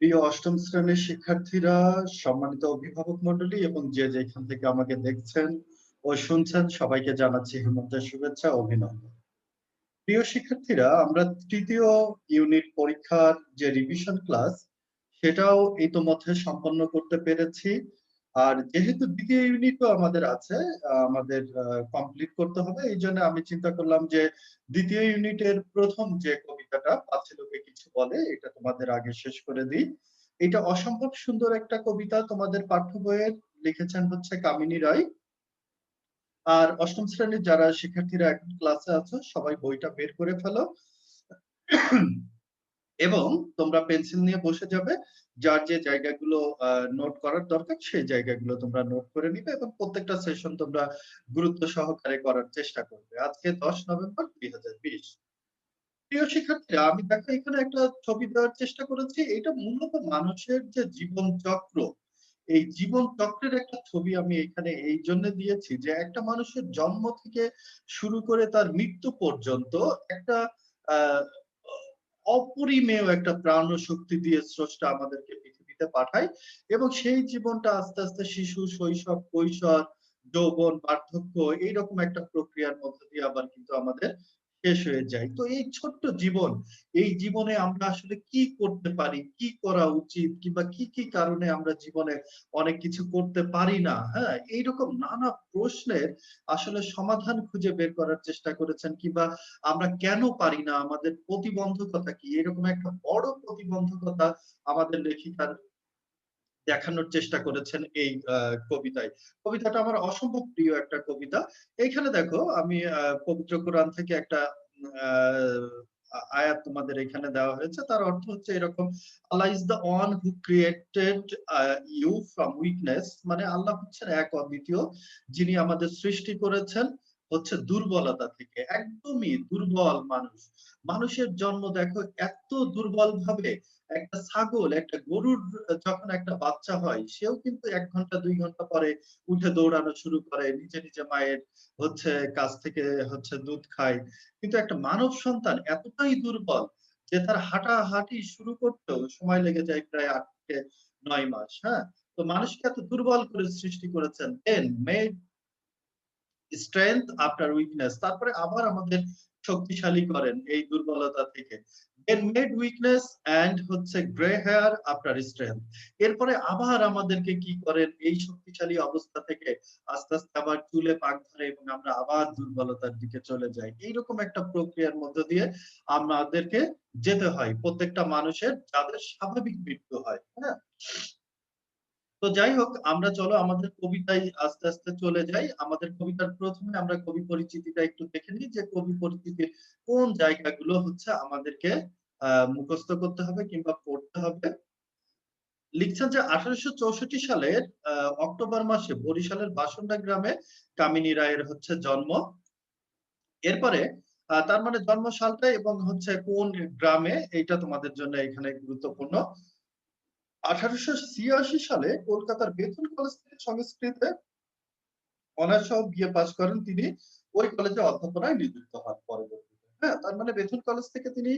প্রিয় অষ্টম শ্রেণির শিক্ষার্থীরা, সম্মানিত অভিভাবক মন্ডলী এবং যে যেখান থেকে আমাকে দেখছেন ও শুনছেন সবাইকে জানাচ্ছি হেমন্তের শুভেচ্ছা অভিনন্দন। প্রিয় শিক্ষার্থীরা, আমরা তৃতীয় ইউনিট পরীক্ষার যে রিভিশন ক্লাস সেটাও ইতোমধ্যে সম্পন্ন করতে পেরেছি। আর যেহেতু দ্বিতীয় ইউনিটও আমাদের আছে, আমাদের কমপ্লিট করতে হবে। এই জন্য আমি চিন্তা করলাম যে দ্বিতীয় ইউনিটের প্রথম যে কবিতাটা পাঁচে লোকে কিছু বলে এটা তোমাদের আগে শেষ করে দিই। এটা অসম্ভব সুন্দর একটা কবিতা তোমাদের পাঠ্য বইয়ের লিখেছেন হচ্ছে কামিনী রায়। আর অষ্টম শ্রেণির যারা শিক্ষার্থীরা এখন ক্লাসে আছো সবাই বইটা বের করে ফেলো। এবং তোমরা পেন্সিল নিয়ে বসে যাবে। যার যে জায়গাগুলো নোট করার দরকার সেই জায়গাগুলো তোমরা নোট করে নিবে এবং প্রত্যেকটা সেশন তোমরা গুরুত্ব সহকারে করার চেষ্টা করবে। আজকে ১০ নভেম্বর ২০২০। প্রিয় শিক্ষার্থীরা আমি দেখো এখানে একটা ছবি দেওয়ার চেষ্টা করেছি। এটা মূলত মানুষের যে জীবন চক্র, এই জীবন চক্রের একটা ছবি আমি এখানে এই জন্য দিয়েছি যে একটা মানুষের জন্ম থেকে শুরু করে তার মৃত্যু পর্যন্ত একটা আহ অপরিমেয় একটা প্রাণ শক্তি দিয়ে স্রষ্টা আমাদেরকে পৃথিবীতে পাঠায় এবং সেই জীবনটা আস্তে আস্তে শিশু, শৈশব, কৈশোর, যৌবন, বার্ধক্য, এইরকম একটা প্রক্রিয়ার মধ্যে দিয়ে আবার কিন্তু আমাদের শেষ হয়ে যায়। তো এই ছোট্ট জীবন, এই জীবনে আমরা আসলে কি করতে পারি, কি করা উচিত কিংবা কি কি কারণে আমরা জীবনে অনেক কিছু করতে পারি না? হ্যাঁ এইরকম নানা প্রশ্নের আসলে সমাধান খুঁজে বের করার চেষ্টা করেছেন কিংবা আমরা কেন পারি না? আমাদের প্রতিবন্ধকতা কি? এরকম একটা বড় প্রতিবন্ধকতা আমাদের লেখিকার দেখানোর চেষ্টা করেছেন এই কবিতায়। কবিতাটা আমার অসম্ভব প্রিয় একটা কবিতা। এইখানে দেখো, আমি পবিত্র কোরআন থেকে একটা আয়াত তোমাদের এখানে দেওয়া হয়েছে। তার অর্থ হচ্ছে এরকম, Allah is the one who created you from weakness মানে আল্লাহ হচ্ছেন এক অদ্বিতীয়। যিনি আমাদের সৃষ্টি করেছেন হচ্ছে দুর্বলতা থেকে, একদমই দুর্বল মানুষ। মানুষের জন্ম দেখো, এত দুর্বল ভাবে একটা ছাগল, একটা গরুর যখন একটা বাচ্চা হয়, সেও কিন্তু এক ঘণ্টা, দুই ঘণ্টা পরে উঠে দৌড়ানো শুরু করে, নিজে নিজে মায়ের হচ্ছে কাছ থেকে হচ্ছে দুধ খায়। কিন্তু একটা মানব সন্তান এতটাই দুর্বল যে তার হাঁটা হাঁটি শুরু করতেও সময় লেগে যায় প্রায় আট থেকে নয় মাস হ্যাঁ? তো মানুষকে এত দুর্বল করে সৃষ্টি করেছেন then made strength after weakness তারপরে আবার আমাদের শক্তিশালী করেন এই দুর্বলতা থেকে। দেন মেড উইকনেস এন্ড হচ্ছে গ্রে হেয়ার আফটার স্ট্রেংথ এরপরে আবার আমাদেরকে কি করেন? এই শক্তিশালী অবস্থা থেকে আস্তে আস্তে আবার চুলে পাক ধরে এবং আমরা আবার দুর্বলতার দিকে চলে যাই। এইরকম একটা প্রক্রিয়ার মধ্য দিয়ে আমাদেরকে যেতে হয়। প্রত্যেকটা মানুষের যাদের স্বাভাবিক মৃত্যু হয় হ্যাঁ? তো যাই হোক, আমরা চলো আমাদের কবিতায় আস্তে আস্তে চলে যাই। আমাদের কবিতার প্রথমে আমরা কবি পরিচিতিটা একটু দেখে নিই যে কবি পরিচিতির কোন জায়গাগুলো হচ্ছে আমাদেরকে মুখস্থ করতে হবে কিংবা পড়তে হবে। লিখছেন যে আঠারোশো চৌষট্টি সালের অক্টোবর মাসে বরিশালের বাসন্ডা গ্রামে কামিনী রায়ের হচ্ছে জন্ম। এরপরে তার মানে জন্ম সালটা এবং হচ্ছে কোন গ্রামে এইটা তোমাদের জন্য এখানে গুরুত্বপূর্ণ। আঠারোশো ছিয়াশি সালে কলকাতার বেতন কলেজ থেকে সংস্কৃতে অনার্স সহ বিএ পাশ করেন তিনি। ওই কলেজে অধ্যাপনায় নিযুক্ত হন পরবর্তীতে। হ্যাঁ তার মানে বেতন কলেজ থেকে তিনি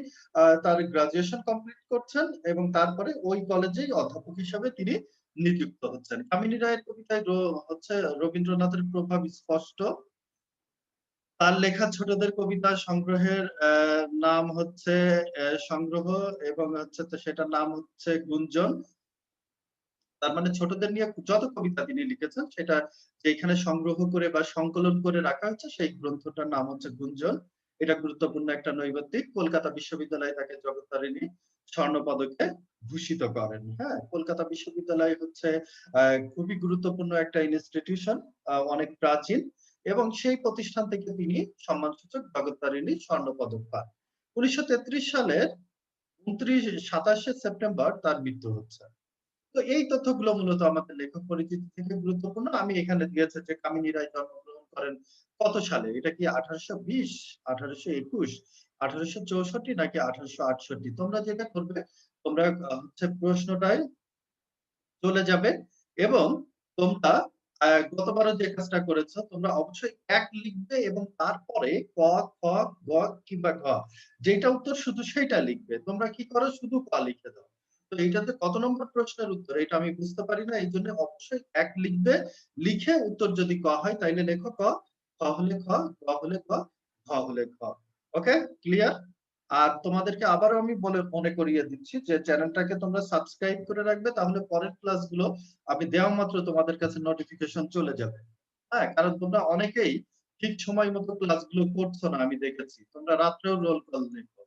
তার গ্রাজুয়েশন কমপ্লিট করছেন এবং তারপরে ওই কলেজেই অধ্যাপক হিসাবে তিনি নিযুক্ত হচ্ছেন। কামিনী রায়ের কবিতায় হচ্ছে রবীন্দ্রনাথের প্রভাব স্পষ্ট। তার লেখা ছোটদের কবিতা সংগ্রহের নাম হচ্ছে সংগ্রহ এবং হচ্ছে সেটার নাম হচ্ছে গুঞ্জন। তার মানে ছোটদের নিয়ে যত কবিতা তিনি লিখেছেন, সেটা যেখানে সংগ্রহ করে বা সংকলন করে রাখা হচ্ছে, সেই গ্রন্থটার নাম হচ্ছে গুঞ্জন। এটা গুরুত্বপূর্ণ একটা নৈবত্তিক। কলকাতা বিশ্ববিদ্যালয় তাকে জগত্তারিণী স্বর্ণ পদকে ভূষিত করেন হ্যাঁ? কলকাতা বিশ্ববিদ্যালয় হচ্ছে খুবই গুরুত্বপূর্ণ একটা ইনস্টিটিউশন অনেক প্রাচীন এবং সেই প্রতিষ্ঠান থেকে তিনি সম্মানসূচক জগত্তারিণী স্বর্ণ পদক পান। উনিশশো তেত্রিশ সালের উনত্রিশ, সাতাশে সেপ্টেম্বর তার মৃত্যু হচ্ছে। তো এই তথ্যগুলো মূলত আমাদের লেখক পরিচিতি থেকে গুরুত্বপূর্ণ। আমি এখানে দিয়েছে যে কামিনী রায় জন্মগ্রহণ করেন। কত সালে? এটা কি আঠারোশো বিশ, আঠারোশো একুশ, আঠারোশো চৌষট্টি নাকি আঠারোশো আটষট্টি? তোমরা যেটা করবে, তোমরা হচ্ছে প্রশ্নটায় চলে যাবে এবং তোমরা গতবারও যে কাজটা করেছ, তোমরা অবশ্যই এক লিখবে এবং তারপরে ক, খ, গ কিংবা ঘ, যেটা উত্তর শুধু সেটা লিখবে। তোমরা কি করো? শুধু ক লিখে দাও। তো এইটাতে কত নম্বর প্রশ্নের উত্তর? এটা আমি বুঝতে পারি না এই জন্য অবশ্যই এক লিখবে, লিখে উত্তর যদি ক হয়, তাইলে লেখো ক খ হলে খ, গ হলে ক, ঘ হলে খ ওকে? ক্লিয়ার? আর তোমাদেরকে আবারও আমি বলে, মনে করিয়ে দিচ্ছি যে চ্যানেলটাকে তোমরা সাবস্ক্রাইব করে রাখবে, তাহলে পরের ক্লাসগুলো আমি দেওয়া মাত্র তোমাদের কাছে নোটিফিকেশন চলে যাবে। হ্যাঁ কারণ তোমরা অনেকেই ঠিক সময় মতো ক্লাসগুলো করছ না, আমি দেখেছি। তোমরা রাত্রেও রোল কল দেখো।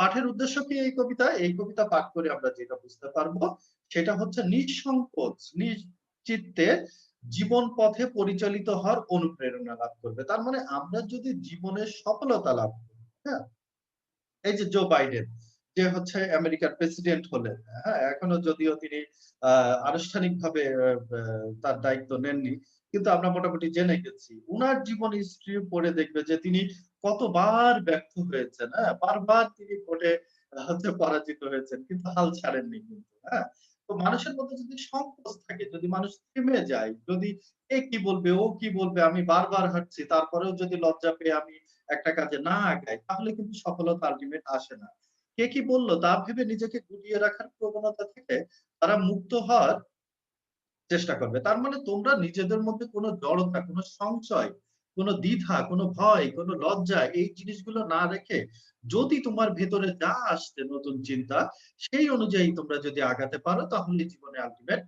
পাঠের উদ্দেশ্য কি এই কবিতা? এই কবিতা পাঠ করে আমরা যেটা বুঝতে পারব, সেটা হচ্ছে নিঃসংকোচ, নিশ্চিত্তে জীবন পথে পরিচালিত হওয়ার অনুপ্রেরণা লাভ করবে। তার মানে আমরা যদি জীবনের সফলতা লাভ করি হ্যাঁ? এই যে জো বাইডেন যে হচ্ছে আমেরিকার প্রেসিডেন্ট হলেন হ্যাঁ? এখনও যদিও তিনি, আহ আনুষ্ঠানিক আনুষ্ঠানিকভাবে তার দায়িত্ব নেননি, কিন্তু আমরা মোটামুটি জেনে গেছি। উনার জীবন হিস্ট্রি পড়ে দেখবে যে তিনি কতবার ব্যর্থ হয়েছেন হ্যাঁ? বারবার তিনি ভোটে হচ্ছে পরাজিত হয়েছেন, কিন্তু হাল ছাড়েননি কিন্তু হ্যাঁ? তো মানুষের মধ্যে যদি সংকোচ থাকে, যদি মানুষ থেমে যায়, যদি এ কি বলবে, ও কি বলবে, আমি বারবার হাঁটছি, তারপরেও যদি লজ্জা পেয়ে আমি একটা কাজে না আগাই, তাহলে কিন্তু সফলতা আলটিমেট আসে না। কে কি বলল? তা ভেবে নিজেকে গুটিয়ে রাখার প্রবণতা থেকে তারা মুক্ত হওয়ার চেষ্টা করবে। তার মানে তোমরা নিজেদের মধ্যে কোনো জড়তা, কোনো সংশয় কোনো দ্বিধা, কোনো ভয়, কোনো লজ্জা এই জিনিসগুলো না রেখে যদি তোমার ভেতরে যা আসছে নতুন চিন্তা, সেই অনুযায়ী তোমরা যদি আগাতে পারো, তাহলে জীবনে আলটিমেট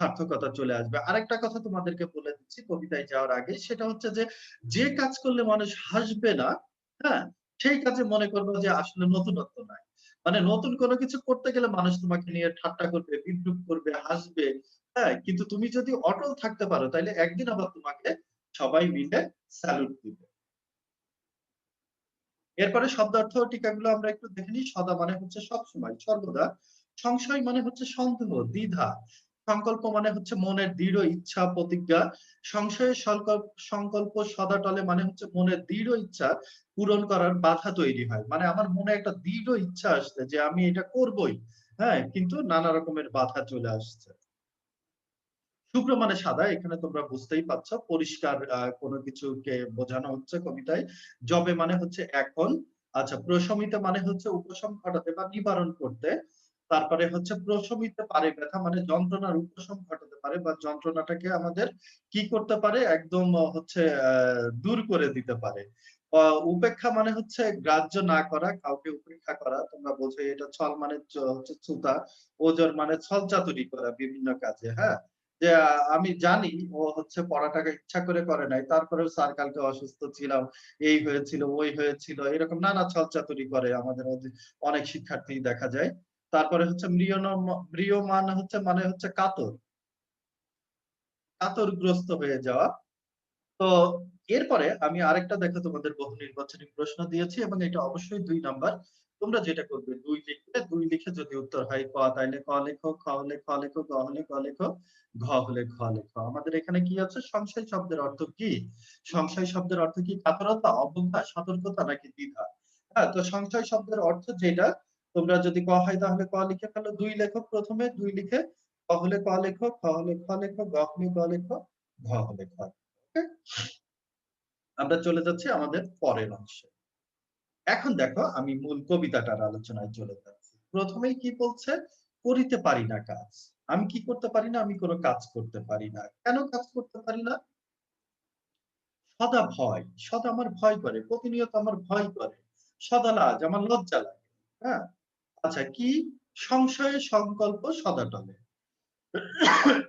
সার্থকতা চলে আসবে। আরেকটা কথা তোমাদেরকে বলে দিচ্ছি কবিতায় যাওয়ার আগে, সেটা হচ্ছে যে যে কাজ করলে মানুষ হাসবে না হ্যাঁ সেই কাজে মনে করব যে আসলে নতুনত্ব নাই। মানে নতুন কোনো কিছু করতে গেলে মানুষ তোমাকে নিয়ে ঠাট্টা করবে, বিদ্রুপ করবে, হাসবে হ্যাঁ কিন্তু তুমি যদি অটল থাকতে পারো তাহলে একদিন আবার তোমাকে সবাই মিলে স্যালুট দিবে। এরপরে শব্দার্থ টিকাগুলো আমরা একটু দেখে নিই। সদা মানে হচ্ছে সবসময় সর্বদা। সংশয় মানে হচ্ছে সন্দেহ, দ্বিধা। সংকল্প মানে হচ্ছে মনের দৃঢ় ইচ্ছা, প্রতিজ্ঞা। সংশয়ের সংকল্প সদা টলে মানে হচ্ছে মনের দৃঢ় ইচ্ছা পূরণ করার বাধা তৈরি হয়। মানে আমার মনে একটা দৃঢ় ইচ্ছা আসছে যে আমি এটা করবই হ্যাঁ? কিন্তু নানা রকমের বাধা চলে আসছে। শুভ্র মানে সাদা, এখানে তোমরা বুঝতেই পারছ। পরিষ্কার কোনো কিছুকে বোঝানো হচ্ছে কবিতায়। জবে মানে হচ্ছে এখন। আচ্ছা প্রশমিত মানে হচ্ছে উপশম ঘটাতে বা নিবারণ করতে। তারপরে হচ্ছে প্রশমিতে পারে ব্যথা মানে যন্ত্রণার উপশম ঘটাতে পারে বা যন্ত্রণাটাকে আমাদের কি করতে পারে? একদম হচ্ছে দূর করে দিতে পারে। উপেক্ষা মানে হচ্ছে গ্রাহ্য না করা, কাউকে উপেক্ষা করা। তোমরা বোঝো এটা ছল মানে হচ্ছে ছুতা, ওজোর মানে ছল চাতুরি করা বিভিন্ন কাজে হ্যাঁ? যে, আমি জানি ও হচ্ছে পড়াটাকে ইচ্ছা করে করে নাই। তারপরে স্যার কালকে অসুস্থ ছিলাম, এই হয়েছিল, ওই হয়েছিল, এরকম নানা ছলচাতুরি করে আমাদের অনেক শিক্ষার্থী দেখা যায়। তারপরে হচ্ছে ম্রিয়মান হচ্ছে মানে হচ্ছে কাতর। কাতরগ্রস্ত হয়ে যাওয়া। তো এরপরে আমি আরেকটা দেখো তোমাদের বহু নির্বাচনী প্রশ্ন দিয়েছি এবং এটা অবশ্যই দুই নাম্বার। তোমরা যেটা করবে, দুই লিখবে, দুই লিখে যদি উত্তর হয় ক, তাইলে ক লেখো, খ হলে খ লেখো, গ হলে ক লেখো, ঘ হলে ঘ লেখো। আমাদের এখানে কি আছে? সংশয় শব্দের অর্থ কি? সংশয় শব্দের অর্থ কি কাতরতা, অবজ্ঞা, সতর্কতা নাকি দ্বিধা? হ্যাঁ তো সংশয় শব্দের অর্থ যেটা, তোমরা যদি ক হয় তাহলে ক লিখে ফেলো, দুই লেখো প্রথমে, দুই লিখে ক হলে ক লেখো, খ হলে খ লেখো গ হলে গ লেখো, ঘ হলে ঘ আমরা চলে যাচ্ছি আমাদের পরের অংশে। এখন দেখো, আমি মূল কবিতাটার আলোচনায় চলে যাচ্ছি। প্রথমেই কি বলছে? করিতে পারি না কাজ। আমি কি করতে পারি না? আমি কোনো কাজ করতে পারি না। কেন কাজ করতে পারি না? সদা ভয়। সদা আমার ভয় করে। প্রতিনিয়ত আমার ভয় করে। সদা লাজ, আমার লজ্জা লাগে। হ্যাঁ? আচ্ছা কি? সংশয়ে সংকল্প সদা টলে।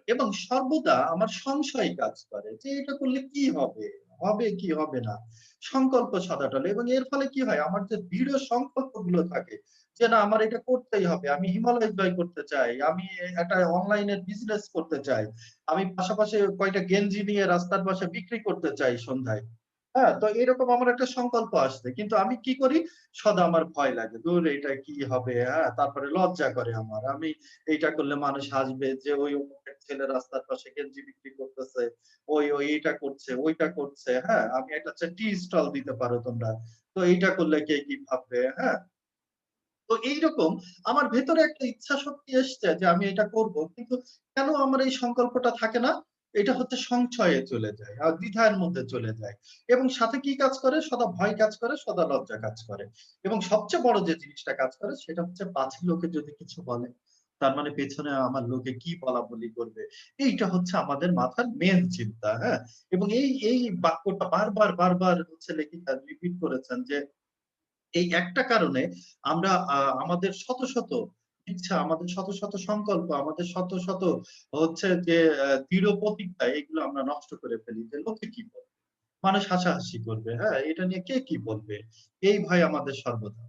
এবং সর্বদা আমার সংশয় কাজ করে যে এটা করলে কি হবে? হবে কি হবে না? সংকল্প সদাটলে এবং এর ফলে কি হয়? আমার যে দৃঢ় সংকল্পগুলো থাকে যে, না, আমার এটা করতেই হবে। আমি হিমালয় জয় করতে চাই। আমি একটা অনলাইনে বিজনেস করতে চাই। আমি পাশাপাশি কয়টা গেঞ্জি নিয়ে রাস্তার পাশে বিক্রি করতে চাই সন্ধ্যায়। হ্যাঁ তো এরকম আমার একটা সংকল্প আসছে। কিন্তু আমি কি করি? সদা আমার ভয় লাগে। দূর এটা কি হবে? হ্যাঁ তারপরে লজ্জা করে আমার। আমি এইটা করলে মানুষ হাসবে যে, ওই ছেলে রাস্তার পাশে গেঞ্জি বিক্রি করতেছে। ওই ওই, এইটা করছে, ওইটা করছে। হ্যাঁ আমি একটা টি স্টল দিতে পারো তোমরা। তো এইটা করলে কে কি ভাববে? হ্যাঁ। তো এইরকম আমার ভেতরে একটা ইচ্ছা শক্তি এসছে যে, আমি এটা করব। কিন্তু কেন আমার এই সংকল্পটা থাকে না? এটা হচ্ছে সংশয়ে চলে যায়, আর দ্বিধায়ের মধ্যে চলে যায়। এবং সাথে কি কাজ করে? সদা ভয় কাজ করে, সদা লজ্জা কাজ করে। এবং সবচেয়ে বড় যে জিনিসটা কাজ করে, সেটা হচ্ছে পাঁচ লোকে যদি কিছু বলে, তার মানে পেছনে আমার লোকে কি বলা বলি করবে? এইটা হচ্ছে আমাদের মাথার মেন চিন্তা হ্যাঁ? এবং এই এই বাক্যটা বারবার বারবার হচ্ছে লেখিকা রিপিট করেছেন যে, এই একটা কারণে আমরা আমাদের শত শত ইচ্ছা, আমাদের শত শত সংকল্প, আমাদের শত শত হচ্ছে যে দৃঢ় প্রতিজ্ঞা, এগুলো আমরা নষ্ট করে ফেলি যে, লোকে কি বলবে? মানুষ হাসাহাসি করবে হ্যাঁ এটা নিয়ে কে কি বলবে? এই ভয় আমাদের সর্বদা।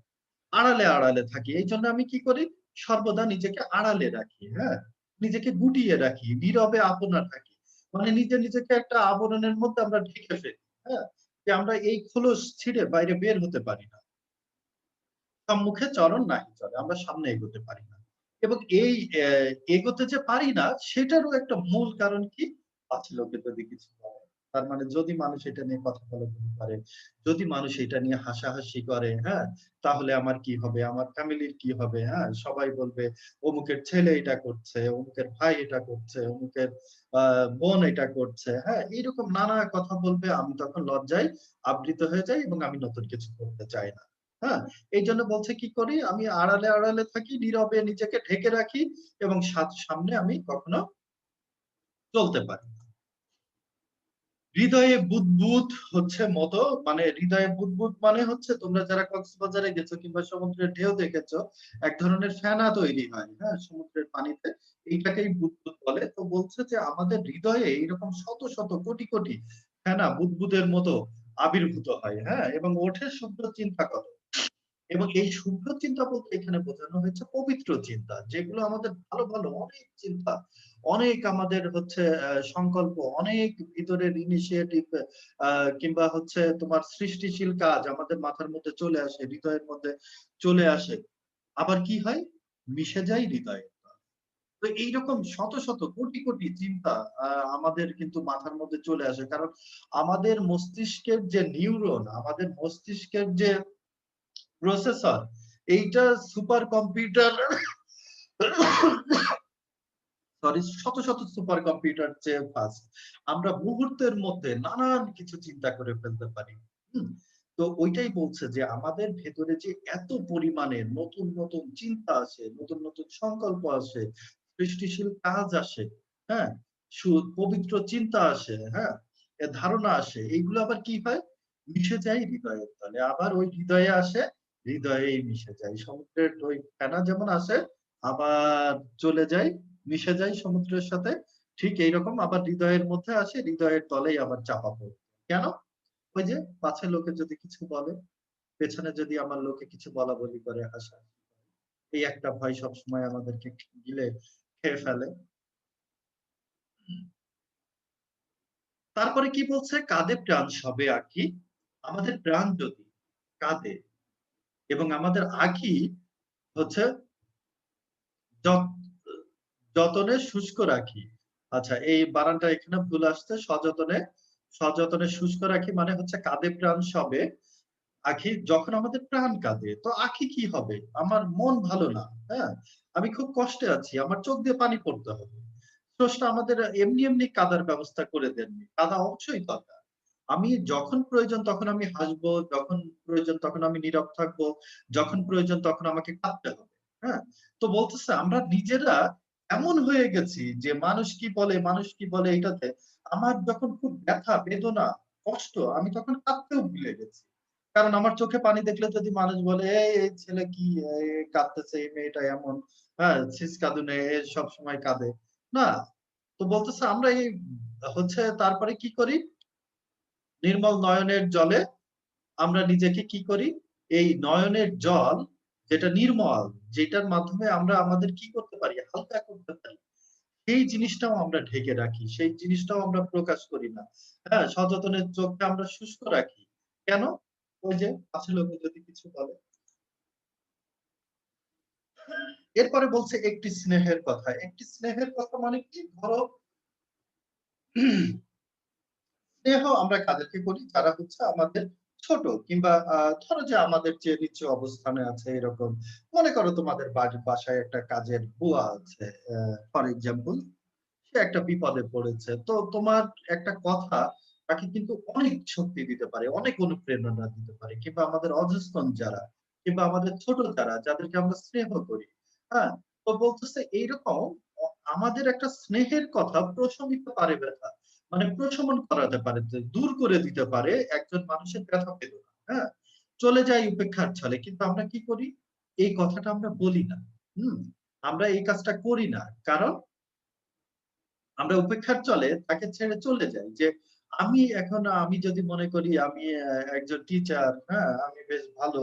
আড়ালে আড়ালে থাকি, এই জন্য আমি কি করি? সর্বদা নিজেকে আড়ালে রাখি হ্যাঁ নিজেকে গুটিয়ে রাখি, নীরবে আপনা থাকি। মানে নিজে নিজেকে একটা আবরণের মধ্যে আমরা ঢেকে ফেলি হ্যাঁ যে আমরা এই খোলস ছিঁড়ে বাইরে বের হতে পারি না। সম্মুখে চরণ নাই চলে, আমরা সামনে এগোতে পারি না। এবং এই এগোতে যে পারি না, সেটারও একটা মূল কারণ কি? পাঁচ লোকে যদি কিছু বলে, তার মানে যদি মানুষ এটা নিয়ে কথা বলা করে যদি মানুষ এটা নিয়ে হাসাহাসি করে হ্যাঁ তাহলে আমার কি হবে? আমার ফ্যামিলির কি হবে? হ্যাঁ সবাই বলবে, অমুকের ছেলে এটা করছে, অমুকের ভাই এটা করছে, অমুকের বোন এটা করছে হ্যাঁ এইরকম নানা কথা বলবে, আমি তখন লজ্জায় আবৃত হয়ে যাই এবং আমি নতুন কিছু করতে চাই না। হ্যাঁ? এই জন্য বলছে কি করি? আমি আড়ালে আড়ালে থাকি, নীরবে নিজেকে ঢেকে রাখি এবং সামনে আমি কখনো চলতে পারি। হৃদয়ে বুদবুদ হচ্ছে মতো মানে হৃদয়ে বুদবুদ মানে হচ্ছে তোমরা যারা কক্সবাজারে গেছো কিংবা সমুদ্রের ঢেউ দেখেছ, এক ধরনের ফেনা তৈরি হয় হ্যাঁ? সমুদ্রের পানিতে। এইটাকেই বুদবুদ বলে। তো বলছে যে আমাদের হৃদয়ে এইরকম শত শত কোটি কোটি ফেনা বুদবুদের মতো আবির্ভূত হয় হ্যাঁ? এবং ওঠে শুভ্র চিন্তা কত এবং এই শুভ্র চিন্তা বলতে এখানে বোঝানো হয়েছে পবিত্র চিন্তা, যেগুলো আমাদের ভালো ভালো অনেক চিন্তা, অনেক আমাদের হচ্ছে সংকল্প, অনেক ভিতরের ইনিশিয়েটিভ কিংবা হচ্ছে তোমার সৃষ্টিশীল কাজ আমাদের মাথার মধ্যে চলে আসে, হৃদয়ের মধ্যে চলে আসে। আবার কি হয়? মিশে যায় হৃদয়ে। তো এইরকম শত শত, কোটি কোটি চিন্তা আমাদের কিন্তু মাথার মধ্যে চলে আসে। কারণ আমাদের মস্তিষ্কের যে নিউরন আমাদের মস্তিষ্কের যে প্রসেসর এইটা সুপার কম্পিউটার সরি শত শত সুপার কম্পিউটার চেয়ে ফাস্ট আমরা মুহূর্তের মধ্যে নানান কিছু চিন্তা করে ফেলতে পারি। তো ওইটাই বলছে যে আমাদের ভেতরে যে এত পরিমাণে নতুন নতুন চিন্তা আসে, নতুন নতুন সংকল্প আসে, সৃষ্টিশীল কাজ আসে হ্যাঁ? পবিত্র চিন্তা আসে হ্যাঁ? ধারণা আসে। এইগুলো আবার কি হয়? মিশে যায় হৃদয়ের তলে। আবার ওই হৃদয়ে আসে হৃদয়েই মিশে যায়। সমুদ্রের ওই ফেনা যেমন আসে আবার চলে যায়, মিশে যায় সমুদ্রের সাথে, ঠিক এইরকম আবার হৃদয়ের মধ্যে আসে, হৃদয়ের তলেই আবার চাপা পড়ে কেন? ওই যে পাছে লোকে যদি কিছু বলে, পেছনে যদি আমার লোকে কিছু বলা বলি করে, হাসা এই একটা ভয় সবসময় আমাদেরকে গিলে খেয়ে ফেলে। তারপরে কি বলছে? কাঁধে প্রাণ সবে আঁকি। আমাদের প্রাণ যদি কাঁধে এবং আমাদের আঁকি হচ্ছে যতনে শুষ্ক রাখি। আচ্ছা এই বানানটা এখানে ভুল আসছে, সযতনে সযতনে শুষ্ক রাখি মানে হচ্ছে কাঁধে প্রাণ সবে। আখি যখন আমাদের প্রাণ কাঁদে, তো আখি কি হবে? আমার মন ভালো না হ্যাঁ? আমি খুব কষ্টে আছি, আমার চোখ দিয়ে পানি পড়তে হবে। স্রষ্টা আমাদের এমনি এমনি কাদার ব্যবস্থা করে দেননি। কাদা অবশ্যই দরকার। আমি যখন প্রয়োজন তখন আমি হাসবো, যখন প্রয়োজন তখন আমি নীরব থাকব, যখন প্রয়োজন তখন আমাকে কাঁদতে হবে হ্যাঁ? তো বলতেছে আমরা নিজেরা এমন হয়ে গেছি যে মানুষ কি বলে, মানুষ কি বলে এটাতে আমার যখন খুব ব্যথা, বেদনা, কষ্ট, আমি তখন কাঁদতেও ভুলে গেছি। কারণ আমার চোখে পানি দেখলে যদি মানুষ বলে, এই ছেলে কি কাঁদতেছে, এই মেয়েটা এমন হ্যাঁ ছিস কাঁদুনে সব সময় কাঁদে। না, তো বলতেছে আমরা এই হচ্ছে তারপরে কি করি? নির্মল নয়নের জলে আমরা নিজেকে কি করি? এই নয়নের জল যেটা নির্মল, যেটার মাধ্যমে আমরা আমাদের কি করতে পারি? হালকা করতে পারি। সেই জিনিসটাও আমরা ঢেকে রাখি, সেই জিনিসটাও আমরা প্রকাশ করি না। হ্যাঁ সচেতনের চোখকে আমরা শুষ্ক রাখি। কেন? ওই যে পাশে লোকে যদি কিছু বলে। এরপরে বলছে একটি স্নেহের কথা। একটি স্নেহের কথা মানে কি? ধরো স্নেহ আমরা কাদেরকে করি? যারা হচ্ছে আমাদের ছোট কিংবা ধরো যে আমাদের যে নিচু অবস্থানে আছে এরকম। মনে করো তোমাদের বাড়ির বাসায় একটা কাজের বুয়া আছে ফর এক্সাম্পল সে একটা বিপদে পড়েছে। তো তোমার একটা কথা তাকে কিন্তু অনেক শক্তি দিতে পারে, অনেক অনুপ্রেরণা দিতে পারে। কিংবা আমাদের অধস্তন যারা, কিংবা আমাদের ছোট যারা, যাদেরকে আমরা স্নেহ করি হ্যাঁ? তো বলতেছে এইরকম, আমাদের একটা স্নেহের কথা প্রশমিত পারে ব্যথা। মানে প্রশমন করাতে পারে, দূর করে দিতে পারে একজন মানুষের ব্যথা বেদনা। হ্যাঁ? চলে যায় উপেক্ষার ছলে। কিন্তু আমরা কি করি? এই কথাটা আমরা বলি না। হুম? আমরা এই কাজটা করি না। কারণ আমরা উপেক্ষার চলে তাকে ছেড়ে চলে যাই। যে আমি এখন আমি যদি মনে করি আমি একজন টিচার, হ্যাঁ? আমি বেশ ভালো।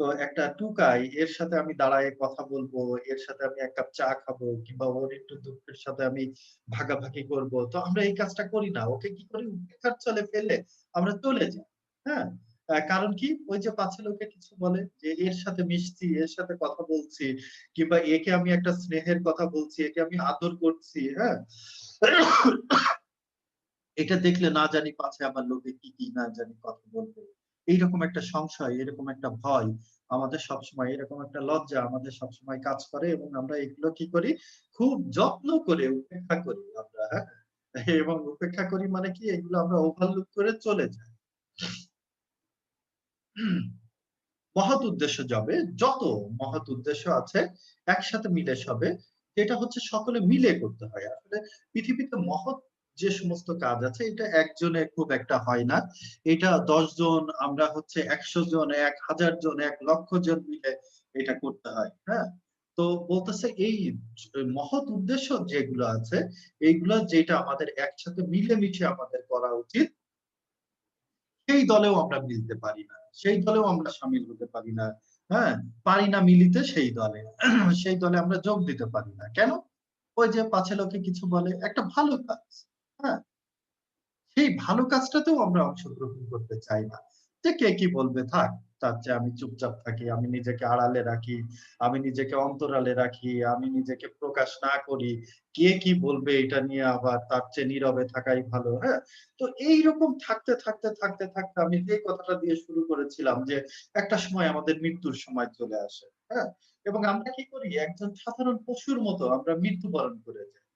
তো একটা টুকাই এর সাথে আমি দাঁড়ায় কথা বলব, এর সাথে আমি ১ কাপ চা খাব কিংবা ওর একটু দুঃখের সাথে আমি ভাগাভাগি করব। তো আমরা এই কাজটা করি না। ওকে কি করি? উপেক্ষার ছলে ফেলে আমরা চলে যাই। হ্যাঁ? কারণ কি? ওই যে পাছে লোকে কিছু বলে যে এর সাথে মিশছি, এর সাথে কথা বলছি কিংবা একে আমি একটা স্নেহের কথা বলছি, একে আমি আদর করছি, হ্যাঁ? এটা দেখলে না জানি পাছে আমার লোকে কি, কি না জানি কথা বলবে। এইরকম একটা সংশয়, এরকম একটা ভয় আমাদের সবসময় এরকম একটা লজ্জা আমাদের সবসময় কাজ করে এবং আমরা এগুলো কি করি? খুব যত্ন করে উপেক্ষা করি আমরা, হ্যাঁ? এবং উপেক্ষা করি মানে কি? এগুলো আমরা ওভারলুক করে চলে যাই। মহৎ উদ্দেশ্য যাবে যত মহৎ উদ্দেশ্য আছে একসাথে মিলে সবে, এটা হচ্ছে সকলে মিলে করতে হয়। আসলে পৃথিবীতে মহৎ যে সমস্ত কাজ আছে এটা একজনে খুব একটা হয় না। এটা ১০ জন আমরা হচ্ছে ১০০ জন, ১০০০ জন, ১,০০,০০০ জন মিলে এটা করতে হয়। হ্যাঁ? তো বলতেছে এই মহৎ উদ্দেশ্য যেগুলো আছে, এইগুলা যেটা আমাদের একসাথে মিলেমিশে আমাদের করা উচিত সেই দলেও আমরা মিলতে পারি না। সেই দলেও আমরা সামিল হতে পারি না। হ্যাঁ? পারি না মিলিতে সেই দলে। সেই দলে আমরা যোগ দিতে পারি না। কেন? ওই যে পাছে লোকে কিছু বলে, একটা ভালো কাজ। হ্যাঁ? সেই ভালো কাজটাতেও আমরা অংশগ্রহণ করতে চাই না। যে কে কি বলবে থাক। তার চেয়ে আমি চুপচাপ থাকি। আমি নিজেকে আড়ালে রাখি। আমি নিজেকে অন্তরালে রাখি। আমি নিজেকে প্রকাশ না করি। কে কি বলবে এটা নিয়ে আবার তার চেয়ে নীরবে থাকাই ভালো। হ্যাঁ? তো এইরকম থাকতে, থাকতে, থাকতে, থাকতে আমি যে কথাটা দিয়ে শুরু করেছিলাম যে একটা সময় আমাদের মৃত্যুর সময় চলে আসে। হ্যাঁ? এবং আমরা কি করি? একজন সাধারণ পশুর মতো আমরা মৃত্যুবরণ করে যাই।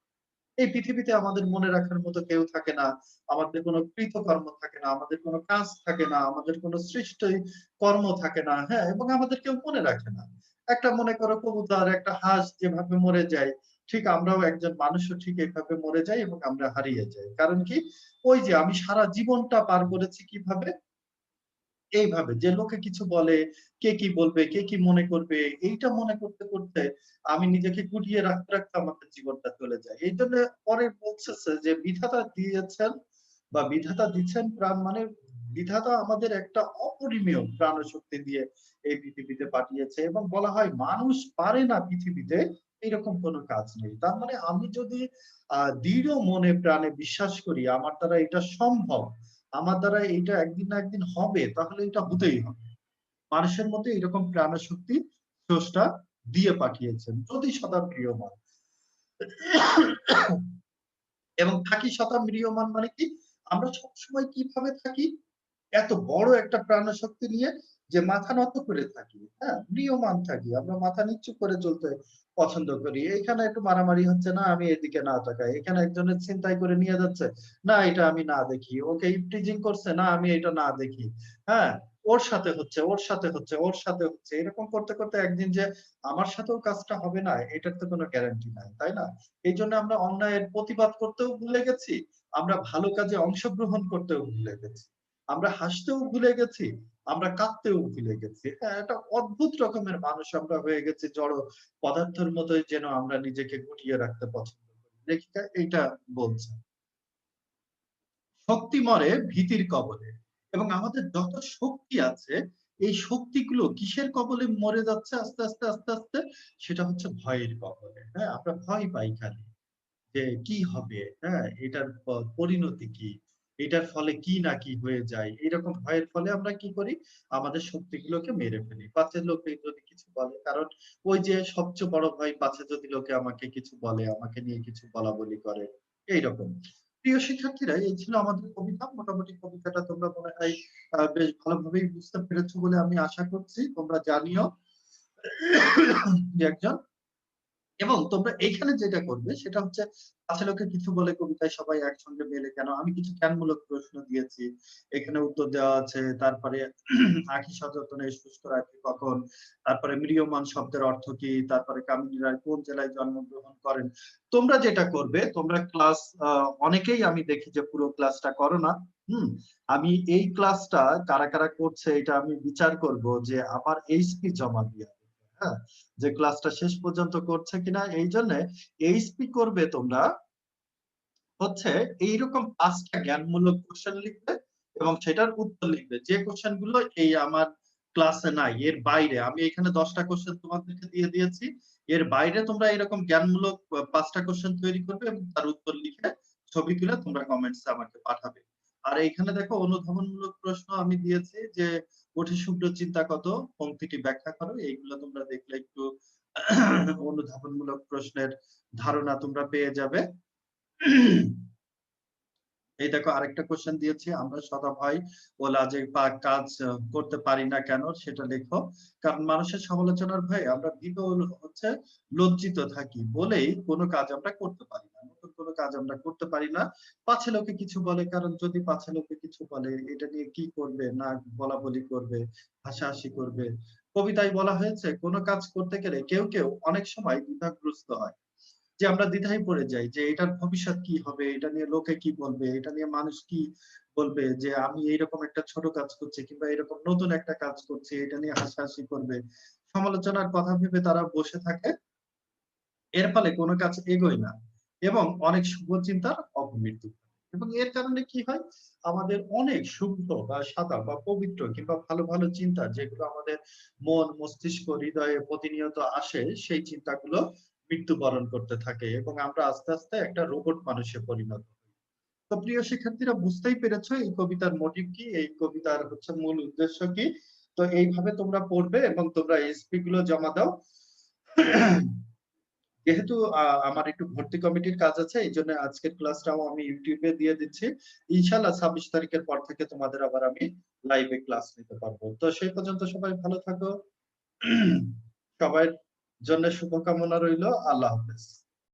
এই পৃথিবীতে আমাদের মনে রাখার মতো কেউ থাকে না। আমাদের কোন কৃতকর্ম থাকে না, আমাদের কোন কাজ থাকে না, আমাদের কোনো সৃষ্টি কর্ম থাকে না। হ্যাঁ? এবং আমাদের কেউ মনে রাখে না। একটা মনে করো কবুতর, একটা হাঁস যেভাবে মরে যায়, ঠিক আমরাও একজন মানুষও ঠিক এভাবে মরে যাই এবং আমরা হারিয়ে যাই। কারণ কি? ওই যে আমি সারা জীবনটা পার করেছি কীভাবে? এইভাবে যে লোকে কিছু বলে, কে কি বলবে, কে কি মনে করবে, এইটা মনে করতে, করতে আমি নিজেকে গুটিয়ে রাখতে, রাখতে আমাদের জীবনটা চলে যায়। এই জন্য পরে বলতেছে যে বিধাতা দিয়েছেন বা বিধাতা দিচ্ছেন প্রাণ মানে বিধাতা আমাদের একটা অপরিমেয় প্রাণশক্তি দিয়ে এই পৃথিবীতে পাঠিয়েছে এবং বলা হয় মানুষ পারে না পৃথিবীতে এরকম কোন কাজ নেই। তার মানে আমি যদি দৃঢ় মনে প্রাণে বিশ্বাস করি আমার দ্বারা এটা সম্ভব, আমার দ্বারা এইটা একদিন না একদিন হবে, তাহলে এটা হতেই হবে। মানুষের মধ্যে এরকম প্রাণশক্তি স্রষ্টা দিয়ে পাঠিয়েছেন। যদি সদা ম্রিয়মাণ। এবং থাকি সদা প্রিয়মান মানে কি? আমরা সবসময় কীভাবে থাকি? এত বড় একটা প্রাণশক্তি নিয়ে যে মাথা নত করে থাকি। হ্যাঁ? প্রিয়মান থাকি। আমরা মাথা নিচু করে চলতে পছন্দ করি। এইখানে একটু মারামারি হচ্ছে, না আমি এদিকে না তাকাই। এখানে একজনের ছিনতাই করে নিয়ে যাচ্ছে, না এটা আমি না দেখি। ওকে ইভটিজিং করছে, না আমি এটা না দেখি। হ্যাঁ? ওর সাথে হচ্ছে, ওর সাথে হচ্ছে, ওর সাথে হচ্ছে। এরকম করতে, করতে একদিন যে আমার সাথেও কাজটা হবে না এটার তো কোনো গ্যারান্টি নাই। তাই না? এই জন্য আমরা অন্যায়ের প্রতিবাদ করতেও ভুলে গেছি। আমরা ভালো কাজে অংশগ্রহণ করতেও ভুলে গেছি। আমরা হাসতেও ভুলে গেছি, আমরা কাঁদতেও ভুলে গেছি। হ্যাঁ, একটা অদ্ভুত রকমের মানুষ আমরা হয়ে গেছি জড় পদার্থের মতোই যেন আমরা নিজেকে গুটিয়ে রাখতে পছন্দ করি। লেখিকা এইটা বলছে। শক্তি মরে ভীতির কবলে এবং আমাদের যত শক্তি আছে এই শক্তিগুলো কিসের কবলে মরে যাচ্ছে আস্তে, আস্তে, আস্তে, আস্তে? সেটা হচ্ছে ভয়ের কবলে। হ্যাঁ? আমরা ভয় পাই খালি। যে কি হবে? হ্যাঁ? এটার পরিণতি কি? এটার ফলে কি না কি হয়ে যায়? এরকম ভয়ের ফলে আমরা কি করি? আমাদের শক্তিগুলোকে মেরে ফেলি। পাছে লোকে যদি কিছু বলে কারণ ওই যে সবচেয়ে বড় ভয় পাছে যদি লোকে আমাকে কিছু বলে, আমাকে নিয়ে কিছু বলা বলি করে, এইরকম। প্রিয় শিক্ষার্থীরা এই ছিল আমাদের কবিতা। মোটামুটি কবিতাটা তোমরা মনে হয় বেশ ভালোভাবেই বুঝতে পেরেছ বলে আমি আশা করছি। তোমরা জানিও একজন এবং তোমরা এইখানে যেটা করবে সেটা হচ্ছে পাঁচে লোকে কিছু বলে কবিতায় সবাই একসঙ্গে মেলে, কেন আমি কিছু জ্ঞানমূলক প্রশ্ন দিয়েছি, এখানে উত্তর দেওয়া আছে, তারপরে আখি সযত্নে, শুষ্ক রাখি কখন, তারপরে মৃয়মান শব্দের অর্থ কি, তারপরে কামিনী রায় কোন জেলায় জন্মগ্রহণ করেন, তোমরা যেটা করবে, তোমরা ক্লাস অনেকেই আমি দেখি যে পুরো ক্লাসটা করো না, হুম, আমি এই ক্লাসটা কারা কারা করছে এটা আমি বিচার করব যে আমার এইচপি জমা দিয়ে হ্যাঁ? যে ক্লাসটা শেষ পর্যন্ত করছে কিনা, এই জন্য এইচপি করবে তোমরা হচ্ছে এইরকম পাঁচটা জ্ঞানমূলক কোশ্চেন লিখবে এবং সেটার উত্তর লিখবে। যে কোশ্চেনগুলো এই আমার ক্লাসে নাই, এর বাইরে। আমি এখানে দশটা কোশ্চেন তোমাদেরকে দিয়ে দিয়েছি। এর বাইরে তোমরা এরকম জ্ঞানমূলক পাঁচটা কোশ্চেন তৈরি করবে এবং তার উত্তর লিখে ছবি তুলে তোমরা কমেন্টসে আমাকে পাঠাবে। আর এইখানে দেখো অনুধাবনমূলক প্রশ্ন আমি দিয়েছি যে শুভ্র চিন্তা কত? পঙ্ক্তিটি ব্যাখ্যা করো। এইগুলো তোমরা দেখলে একটু অনুধাবনমূলক প্রশ্নের ধারণা তোমরা পেয়ে যাবে। এই দেখো, আরেকটা কোশ্চেন দিয়েছি, আমরা সদা ভয় ও লাজে কাজ করতে পারি না কেন সেটা লেখো। কারণ মানুষের সমালোচনার ভয়ে আমরা ভীত হচ্ছে, লজ্জিত থাকি। বলেই কোনো কাজ আমরা করতে পারি না। কোনো কাজ আমরা করতে পারি না। পাছে লোকে কিছু বলে, কারণ যদি পাছে লোকে কিছু বলে, এটা নিয়ে কি করবে? না বলা বলি করবে, হাসাহাসি করবে। কবিতায় বলা হয়েছে, কোনো কাজ করতে গেলে কেউ কেউ অনেক সময় দ্বিধাগ্রস্ত হয়। যে আমরা দ্বিধায় পড়ে যাই, যে এটার ভবিষ্যৎ কি হবে, এটা নিয়ে লোকে কি বলবে, এটা নিয়ে মানুষ কি বলবে, যে আমি এইরকম একটা ছোট কাজ করছি কিংবা এরকম নতুন একটা কাজ করছি, এটা নিয়ে হাসাহাসি করবে। সমালোচনার কথা ভেবে তারা বসে থাকে। এর ফলে কোনো কাজ এগোয় না। এবং অনেক শুভ চিন্তার অপমৃত্যু। এবং এর কারণে কি হয়? আমাদের অনেক শুদ্ধ বা সাদা বা পবিত্র কিংবা ভালো ভালো চিন্তা যেগুলো আমাদের মন, মস্তিষ্ক, হৃদয়ে প্রতিনিয়ত আসে, সেই চিন্তাগুলো মৃত্যুবরণ করতে থাকে এবং আমরা আস্তে আস্তে একটা রোবট মানুষে পরিণত তো প্রিয় শিক্ষার্থীরা, বুঝতেই পেরেছ এই কবিতার মোটিভ কি? এই কবিতার হচ্ছে মূল উদ্দেশ্য কি? তো এইভাবে তোমরা পড়বে এবং তোমরা এসপি গুলো জমা দাও। যেহেতু আমার একটু ভর্তি কমিটির কাজ আছে, এই জন্য আজকের ক্লাসটাও আমি ইউটিউবে দিয়ে দিচ্ছি। ইনশাল্লাহ ছাব্বিশ তারিখের পর থেকে তোমাদের আবার আমি লাইভে ক্লাস নিতে পারব। তো সেই পর্যন্ত সবাই ভালো থাকো। সবাই জন্য শুভকামনা রইল। আল্লাহ হাফেজ।